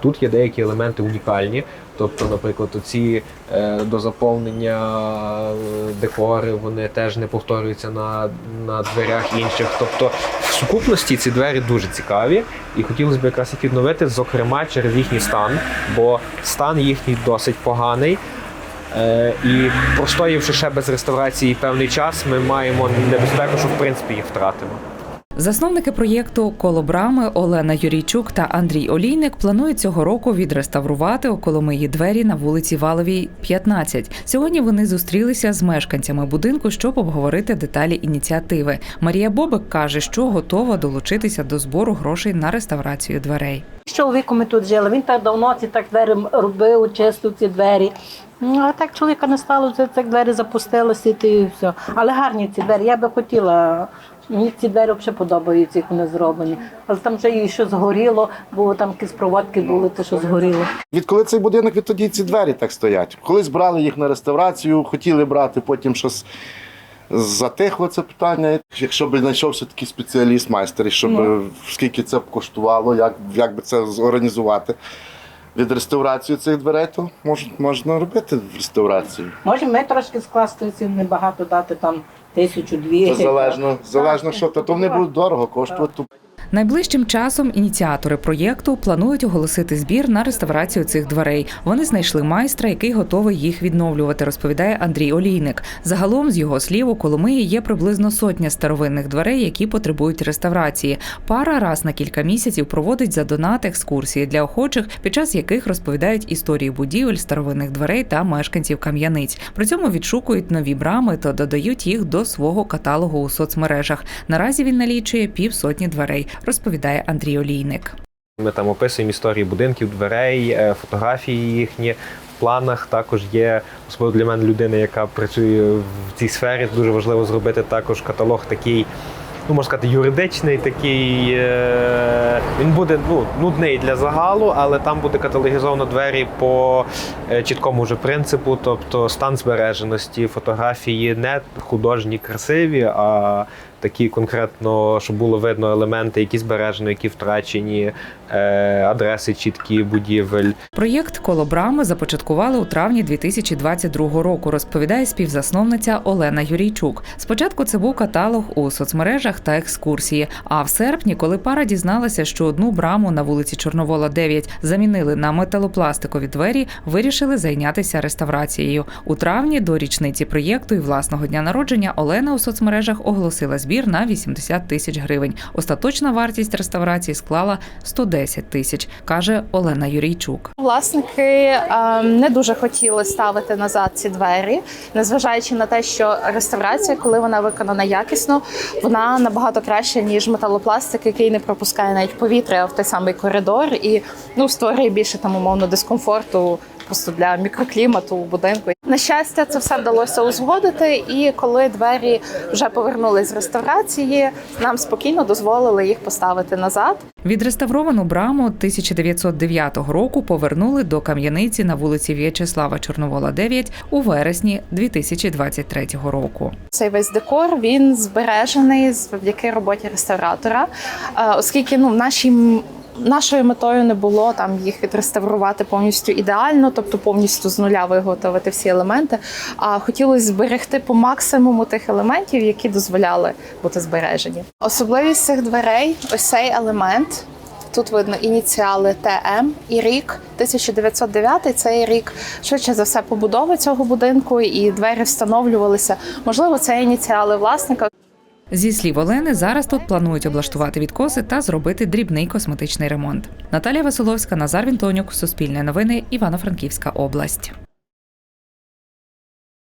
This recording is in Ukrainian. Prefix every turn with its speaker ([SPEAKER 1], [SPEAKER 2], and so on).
[SPEAKER 1] Тут є деякі елементи унікальні. Тобто, наприклад, оці е, до заповнення е, декори вони теж не повторюються на, на дверях інших. Тобто, в сукупності ці двері дуже цікаві, і хотілося б якраз їх відновити, зокрема через їхній стан, бо стан їхній досить поганий. Е, і простоївши ще без реставрації певний час, ми маємо небезпеку, що в принципі їх втратимо.
[SPEAKER 2] Засновники проєкту Колобрами Олена Юрійчук та Андрій Олійник планують цього року відреставрувати околомиї двері на вулиці Валовій, 15. Сьогодні вони зустрілися з мешканцями будинку, щоб обговорити деталі ініціативи. Марія Бобик каже, що готова долучитися до збору грошей на реставрацію дверей.
[SPEAKER 3] З чоловіком ми тут жили. Він так давно ці так двері робив, чистив ці двері. Ну, А так чоловіка не стало, це так двері запустилися і все. Але гарні ці двері. Я би хотіла. Мені ці двері взагалі подобаються, як вони зроблені. Але там вже і що згоріло, бо там якісь проводки були, то що згоріло.
[SPEAKER 4] Відколи цей будинок, відтоді ці двері так стоять. Колись брали їх на реставрацію, хотіли брати, потім щось затихло це питання. Якщо б знайшовся такий спеціаліст, майстер, щоб
[SPEAKER 3] Ну.
[SPEAKER 4] скільки це б коштувало, як, як би це зорганізувати. Від реставрації цих дверей, то мож, можна робити реставрацію.
[SPEAKER 3] Може, ми трошки скласти ці небагато дати там тисячу дві.
[SPEAKER 4] Залежно, залежно що, то, то вони будуть дорого коштувати.
[SPEAKER 2] Найближчим часом ініціатори проєкту планують оголосити збір на реставрацію цих дверей. Вони знайшли майстра, який готовий їх відновлювати, розповідає Андрій Олійник. Загалом, з його слів, у Коломиї є приблизно сотня старовинних дверей, які потребують реставрації. Пара раз на кілька місяців проводить за донат екскурсії для охочих, під час яких розповідають історії будівель, старовинних дверей та мешканців кам'яниць. При цьому відшукують нові брами та додають їх до свого каталогу у соцмережах. Наразі він налічує півсотні дверей, розповідає Андрій Олійник.
[SPEAKER 1] Ми там описуємо історії будинків, дверей, е, фотографії їхні. Планах також є, особливо для мене людина, яка працює в цій сфері. Дуже важливо зробити також каталог такий, ну можна сказати, юридичний, такий. Е- він буде ну, нудний для загалу, але там буде каталогізовано двері по е, чіткому вже принципу, тобто стан збереженості, фотографії не художні, красиві, а такі конкретно, щоб було видно елементи, які збережені, які втрачені, е, адреси чіткі будівель.
[SPEAKER 2] Проєкт Колобрами започаткували у травні 2022 року, розповідає співзасновниця Олена Юрійчук. Спочатку це був каталог у соцмережах та екскурсії. А в серпні, коли пара дізналася, що одну браму на вулиці Чорновола 9 замінили на металопластикові двері, вирішили зайнятися реставрацією. У травні до річниці проєкту і власного дня народження Олена у соцмережах оголосила на 80 тисяч гривень. Остаточна вартість реставрації склала 110 тисяч, каже Олена Юрійчук.
[SPEAKER 5] Власники е, не дуже хотіли ставити назад ці двері, незважаючи на те, що реставрація, коли вона виконана якісно, вона набагато краща ніж металопластик, який не пропускає навіть повітря в той самий коридор і ну створює більше там умовно дискомфорту. Просто для мікроклімату у будинку. На щастя, це все вдалося узгодити. І коли двері вже повернулись з реставрації, нам спокійно дозволили їх поставити назад.
[SPEAKER 2] Відреставровану браму 1909 року повернули до кам'яниці на вулиці В'ячеслава Чорновола 9 у вересні 2023 року.
[SPEAKER 5] Цей весь декор він збережений завдяки роботі реставратора, Е, оскільки ну в нашій Нашою метою не було там їх відреставрувати повністю ідеально, тобто повністю з нуля виготовити всі елементи. А хотілося зберегти по максимуму тих елементів, які дозволяли бути збережені. Особливість цих дверей ось цей елемент. Тут видно ініціали ТМ і рік 1909 Це рік швидше за все побудови цього будинку, і двері встановлювалися. Можливо, це ініціали власника.
[SPEAKER 2] Зі слів Олени, зараз тут планують облаштувати відкоси та зробити дрібний косметичний ремонт. Наталія Василовська, Назар Вінтонюк, Суспільне новини, Івано-Франківська область.